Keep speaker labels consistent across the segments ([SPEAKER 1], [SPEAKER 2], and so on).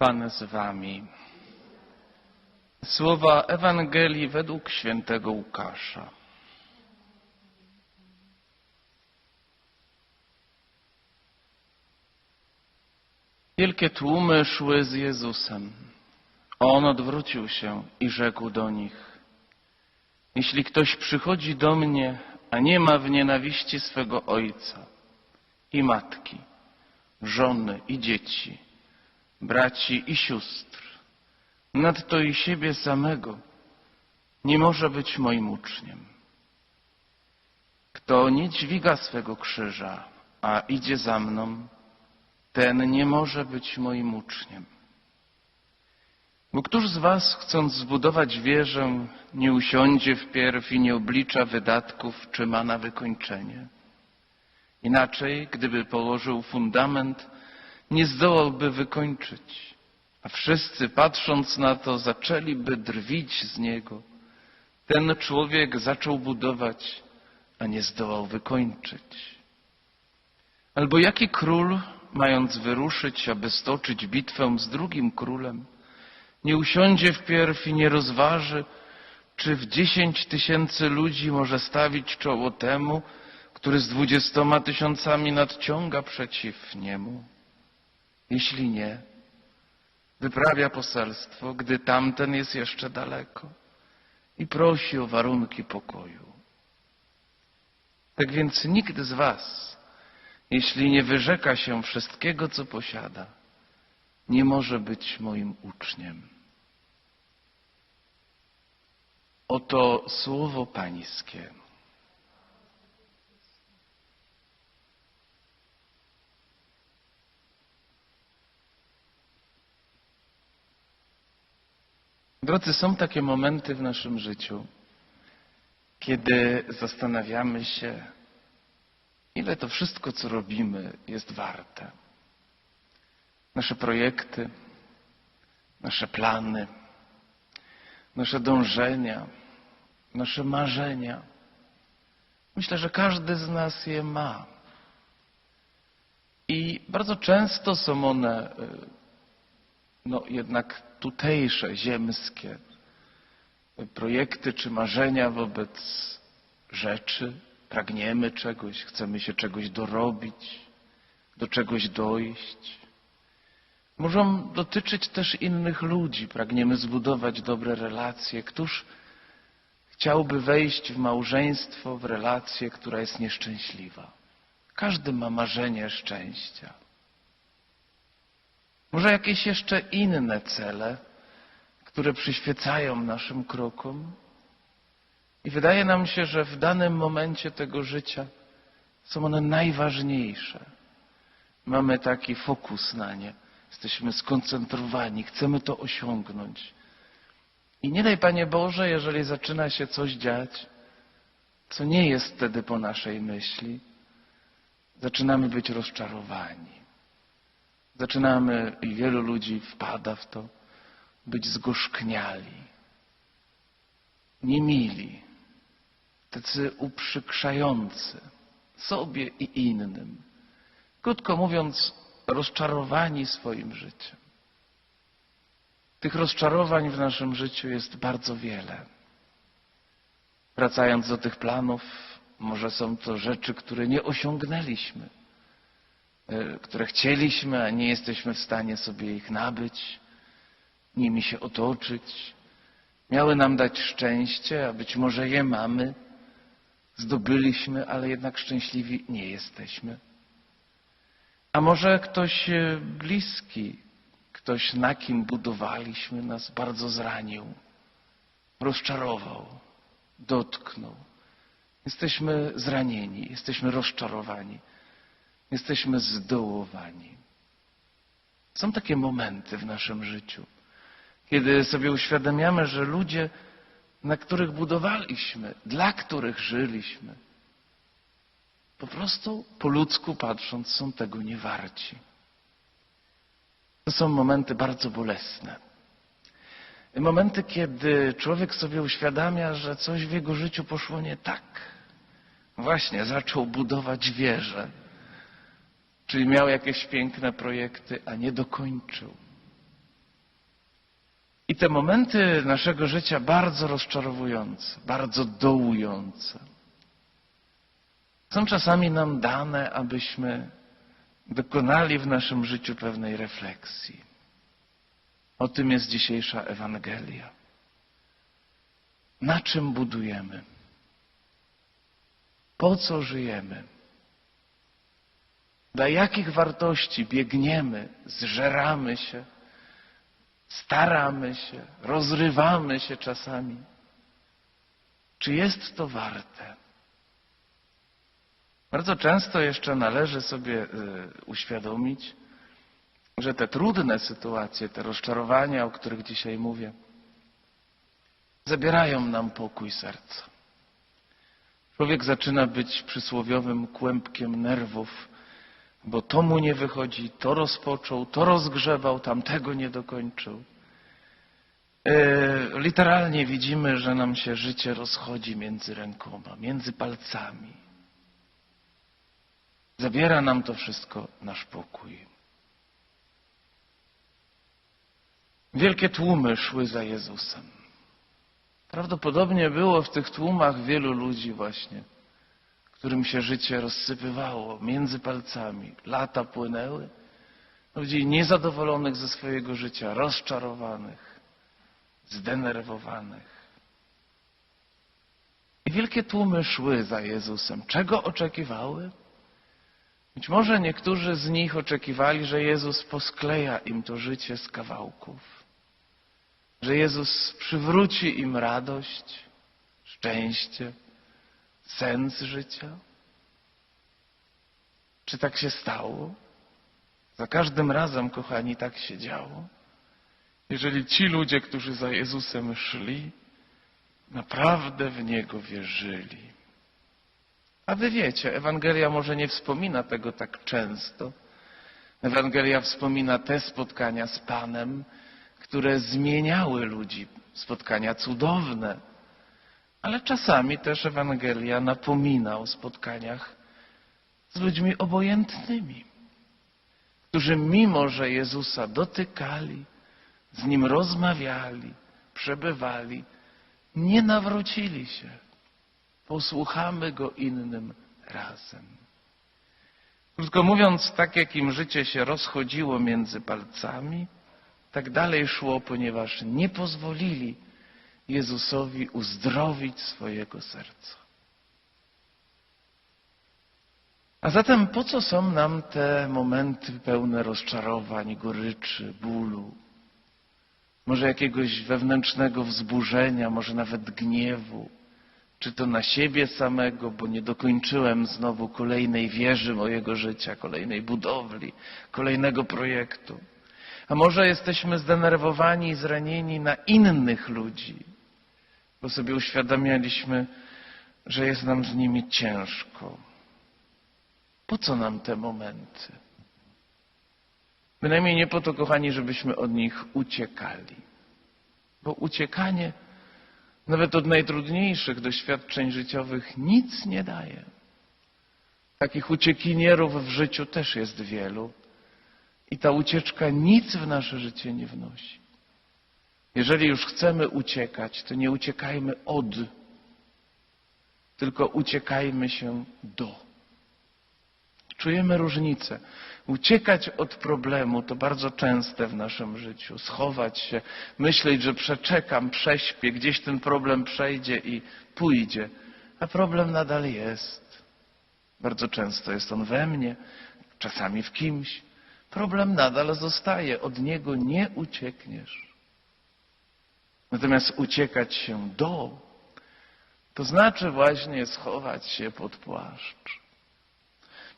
[SPEAKER 1] Pan z wami. Słowa Ewangelii według świętego Łukasza. Wielkie tłumy szły z Jezusem. On odwrócił się i rzekł do nich: Jeśli ktoś przychodzi do mnie, a nie ma w nienawiści swego ojca i matki, żony i dzieci, braci i sióstr, nadto i siebie samego, nie może być moim uczniem. Kto nie dźwiga swego krzyża, a idzie za mną, ten nie może być moim uczniem. Bo któż z was, chcąc zbudować wieżę, nie usiądzie wpierw i nie oblicza wydatków, czy ma na wykończenie? Inaczej, gdyby położył fundament, nie zdołałby wykończyć, a wszyscy, patrząc na to, zaczęliby drwić z niego. Ten człowiek zaczął budować, a nie zdołał wykończyć. Albo jaki król, mając wyruszyć, aby stoczyć bitwę z drugim królem, nie usiądzie wpierw i nie rozważy, czy w dziesięć tysięcy ludzi może stawić czoło temu, który z dwudziestoma tysiącami nadciąga przeciw niemu? Jeśli nie, wyprawia poselstwo, gdy tamten jest jeszcze daleko i prosi o warunki pokoju. Tak więc nikt z was, jeśli nie wyrzeka się wszystkiego, co posiada, nie może być moim uczniem. Oto słowo Pańskie. Drodzy, są takie momenty w naszym życiu, kiedy zastanawiamy się, ile to wszystko, co robimy, jest warte. Nasze projekty, nasze plany, nasze dążenia, nasze marzenia. Myślę, że każdy z nas je ma. I bardzo często są one, y, no jednak tutejsze, ziemskie, projekty czy marzenia wobec rzeczy. Pragniemy czegoś, chcemy się czegoś dorobić, do czegoś dojść. Mogą dotyczyć też innych ludzi. Pragniemy zbudować dobre relacje. Któż chciałby wejść w małżeństwo, w relację, która jest nieszczęśliwa? Każdy ma marzenie szczęścia. Może jakieś jeszcze inne cele, które przyświecają naszym krokom? I wydaje nam się, że w danym momencie tego życia są one najważniejsze. Mamy taki fokus na nie. Jesteśmy skoncentrowani, chcemy to osiągnąć. I nie daj, Panie Boże, jeżeli zaczyna się coś dziać, co nie jest wtedy po naszej myśli, zaczynamy być rozczarowani. Zaczynamy, i wielu ludzi wpada w to, być zgorzkniali, niemili, tacy uprzykrzający sobie i innym. Krótko mówiąc, rozczarowani swoim życiem. Tych rozczarowań w naszym życiu jest bardzo wiele. Wracając do tych planów, może są to rzeczy, które nie osiągnęliśmy, które chcieliśmy, a nie jesteśmy w stanie sobie ich nabyć, nimi się otoczyć. Miały nam dać szczęście, a być może je mamy, zdobyliśmy, ale jednak szczęśliwi nie jesteśmy. A może ktoś e, bliski, ktoś na kim budowaliśmy nas bardzo zranił, rozczarował, dotknął. Jesteśmy zranieni, jesteśmy rozczarowani, jesteśmy zdołowani. Są takie momenty w naszym życiu, kiedy sobie uświadamiamy, że ludzie, na których budowaliśmy, dla których żyliśmy, po prostu po ludzku patrząc są tego nie warci. To są momenty bardzo bolesne. Momenty, kiedy człowiek sobie uświadamia, że coś w jego życiu poszło nie tak. Właśnie zaczął budować wieżę, czyli miał jakieś piękne projekty, a nie dokończył. I te momenty naszego życia bardzo rozczarowujące, bardzo dołujące, są czasami nam dane, abyśmy dokonali w naszym życiu pewnej refleksji. O tym jest dzisiejsza Ewangelia. Na czym budujemy? Po co żyjemy? Dla jakich wartości biegniemy, zżeramy się, staramy się, rozrywamy się czasami? Czy jest to warte? Bardzo często jeszcze należy sobie y, uświadomić, że te trudne sytuacje, te rozczarowania, o których dzisiaj mówię, zabierają nam pokój serca. Człowiek zaczyna być przysłowiowym kłębkiem nerwów, bo to mu nie wychodzi, to rozpoczął, to rozgrzewał, tamtego nie dokończył. E, literalnie widzimy, że nam się życie rozchodzi między rękoma, między palcami. Zabiera nam to wszystko nasz pokój. Wielkie tłumy szły za Jezusem. Prawdopodobnie było w tych tłumach wielu ludzi właśnie, którym się życie rozsypywało między palcami. Lata płynęły. Ludzi niezadowolonych ze swojego życia, rozczarowanych, zdenerwowanych. I wielkie tłumy szły za Jezusem. Czego oczekiwały? Być może niektórzy z nich oczekiwali, że Jezus poskleja im to życie z kawałków że Jezus przywróci im radość, szczęście, sens życia? Czy tak się stało? Za każdym razem, kochani, tak się działo. Jeżeli ci ludzie, którzy za Jezusem szli, naprawdę w Niego wierzyli. A wy wiecie, Ewangelia może nie wspomina tego tak często. Ewangelia wspomina te spotkania z Panem, które zmieniały ludzi, spotkania cudowne. Ale czasami też Ewangelia napomina o spotkaniach z ludźmi obojętnymi, którzy mimo, że Jezusa dotykali, z Nim rozmawiali, przebywali, nie nawrócili się. Posłuchamy Go innym razem. Krótko mówiąc, tak jak im życie się rozchodziło między palcami, tak dalej szło, ponieważ nie pozwolili Jezusowi uzdrowić swojego serca. A zatem po co są nam te momenty pełne rozczarowań, goryczy, bólu, może jakiegoś wewnętrznego wzburzenia, może nawet gniewu, czy to na siebie samego, bo nie dokończyłem znowu kolejnej wieży mojego życia, kolejnej budowli, kolejnego projektu. A może jesteśmy zdenerwowani i zranieni na innych ludzi, bo sobie uświadamialiśmy, że jest nam z nimi ciężko. Po co nam te momenty? Bynajmniej nie po to, kochani, żebyśmy od nich uciekali. Bo uciekanie, nawet od najtrudniejszych doświadczeń życiowych, nic nie daje. Takich uciekinierów w życiu też jest wielu. I ta ucieczka nic w nasze życie nie wnosi. Jeżeli już chcemy uciekać, to nie uciekajmy od, tylko uciekajmy się do. Czujemy różnicę. Uciekać od problemu to bardzo częste w naszym życiu. Schować się, myśleć, że przeczekam, prześpię, gdzieś ten problem przejdzie i pójdzie. A problem nadal jest. Bardzo często jest on we mnie, czasami w kimś. Problem nadal zostaje, od niego nie uciekniesz. Natomiast uciekać się do, to znaczy właśnie schować się pod płaszcz.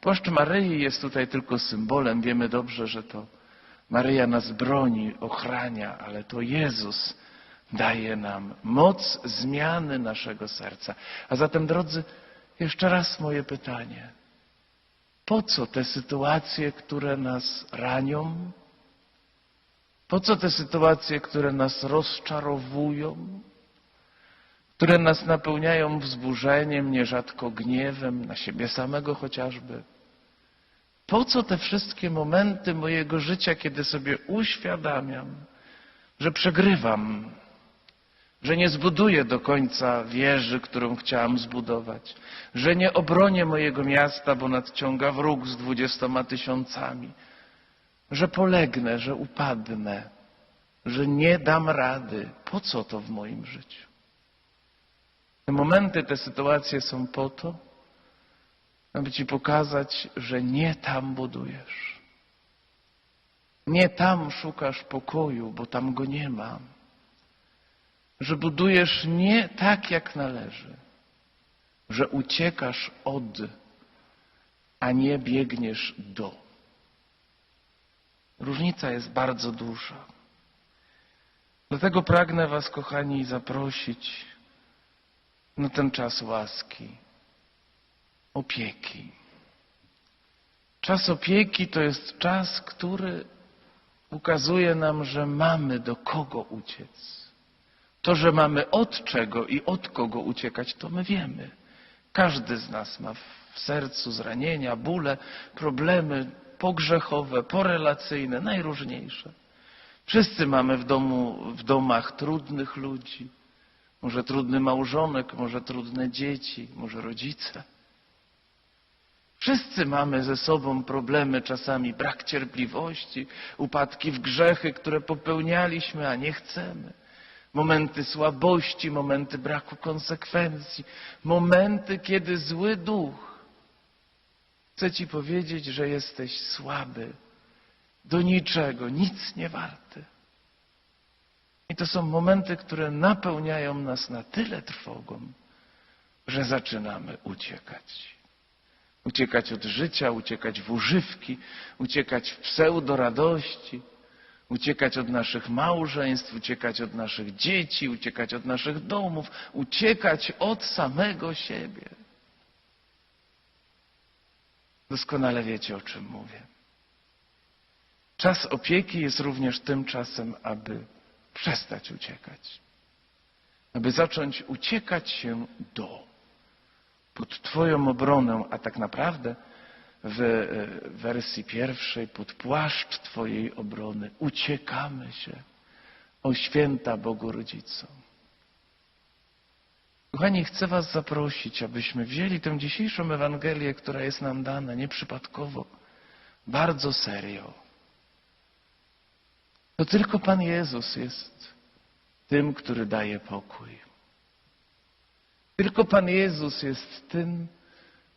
[SPEAKER 1] Płaszcz Maryi jest tutaj tylko symbolem. Wiemy dobrze, że to Maryja nas broni, ochrania, ale to Jezus daje nam moc zmiany naszego serca. A zatem, drodzy, jeszcze raz moje pytanie. Po co te sytuacje, które nas ranią? Po co te sytuacje, które nas rozczarowują, które nas napełniają wzburzeniem, nierzadko gniewem na siebie samego chociażby? Po co te wszystkie momenty mojego życia, kiedy sobie uświadamiam, że przegrywam, że nie zbuduję do końca wieży, którą chciałam zbudować, że nie obronię mojego miasta, bo nadciąga wróg z dwudziestoma tysiącami, że polegnę, że upadnę, że nie dam rady. Po co to w moim życiu? Te momenty, te sytuacje są po to, aby Ci pokazać, że nie tam budujesz. Nie tam szukasz pokoju, bo tam go nie ma. Że budujesz nie tak, jak należy. Że uciekasz od, a nie biegniesz do. Różnica jest bardzo duża. Dlatego pragnę Was, kochani, zaprosić na ten czas łaski, opieki. Czas opieki to jest czas, który ukazuje nam, że mamy do kogo uciec. To, że mamy od czego i od kogo uciekać, to my wiemy. Każdy z nas ma w sercu zranienia, bóle, problemy pogrzechowe, porelacyjne, najróżniejsze. Wszyscy mamy w, domu, w domach trudnych ludzi. Może trudny małżonek, może trudne dzieci, może rodzice. Wszyscy mamy ze sobą problemy, czasami brak cierpliwości, upadki w grzechy, które popełnialiśmy, a nie chcemy. Momenty słabości, momenty braku konsekwencji, momenty, kiedy zły duch chce ci powiedzieć, że jesteś słaby, do niczego, nic nie warty. I to są momenty, które napełniają nas na tyle trwogą, że zaczynamy uciekać. Uciekać od życia, uciekać w używki, uciekać w pseudoradości, uciekać od naszych małżeństw, uciekać od naszych dzieci, uciekać od naszych domów, uciekać od samego siebie. Doskonale wiecie, o czym mówię. Czas opieki jest również tym czasem, aby przestać uciekać. Aby zacząć uciekać się do, pod Twoją obronę, a tak naprawdę w e, wersji pierwszej, pod płaszcz Twojej obrony uciekamy się, o święta Bogu Rodzico. Kochani, chcę Was zaprosić, abyśmy wzięli tę dzisiejszą Ewangelię, która jest nam dana nieprzypadkowo, bardzo serio. To tylko Pan Jezus jest tym, który daje pokój. Tylko Pan Jezus jest tym,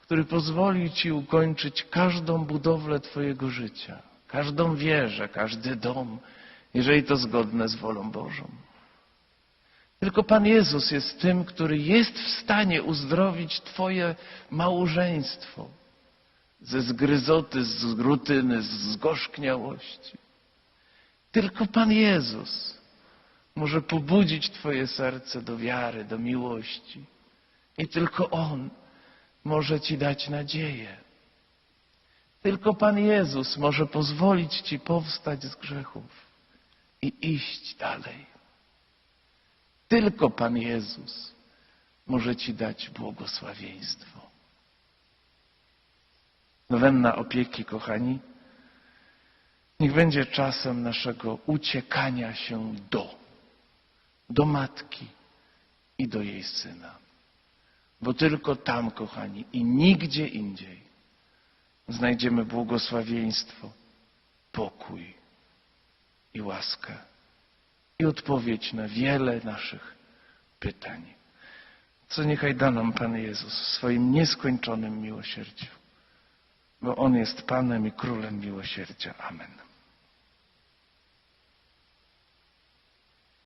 [SPEAKER 1] który pozwoli Ci ukończyć każdą budowlę Twojego życia, każdą wieżę, każdy dom, jeżeli to zgodne z wolą Bożą. Tylko Pan Jezus jest tym, który jest w stanie uzdrowić Twoje małżeństwo ze zgryzoty, z rutyny, z zgorzkniałości. Tylko Pan Jezus może pobudzić Twoje serce do wiary, do miłości. I tylko On może Ci dać nadzieję. Tylko Pan Jezus może pozwolić Ci powstać z grzechów i iść dalej. Tylko Pan Jezus może Ci dać błogosławieństwo. Nowenna opieki, kochani, niech będzie czasem naszego uciekania się do, do matki i do jej syna. Bo tylko tam, kochani, i nigdzie indziej znajdziemy błogosławieństwo, pokój i łaskę odpowiedź na wiele naszych pytań. Co niechaj da nam Pan Jezus w swoim nieskończonym miłosierdziu, bo On jest Panem i Królem miłosierdzia. Amen.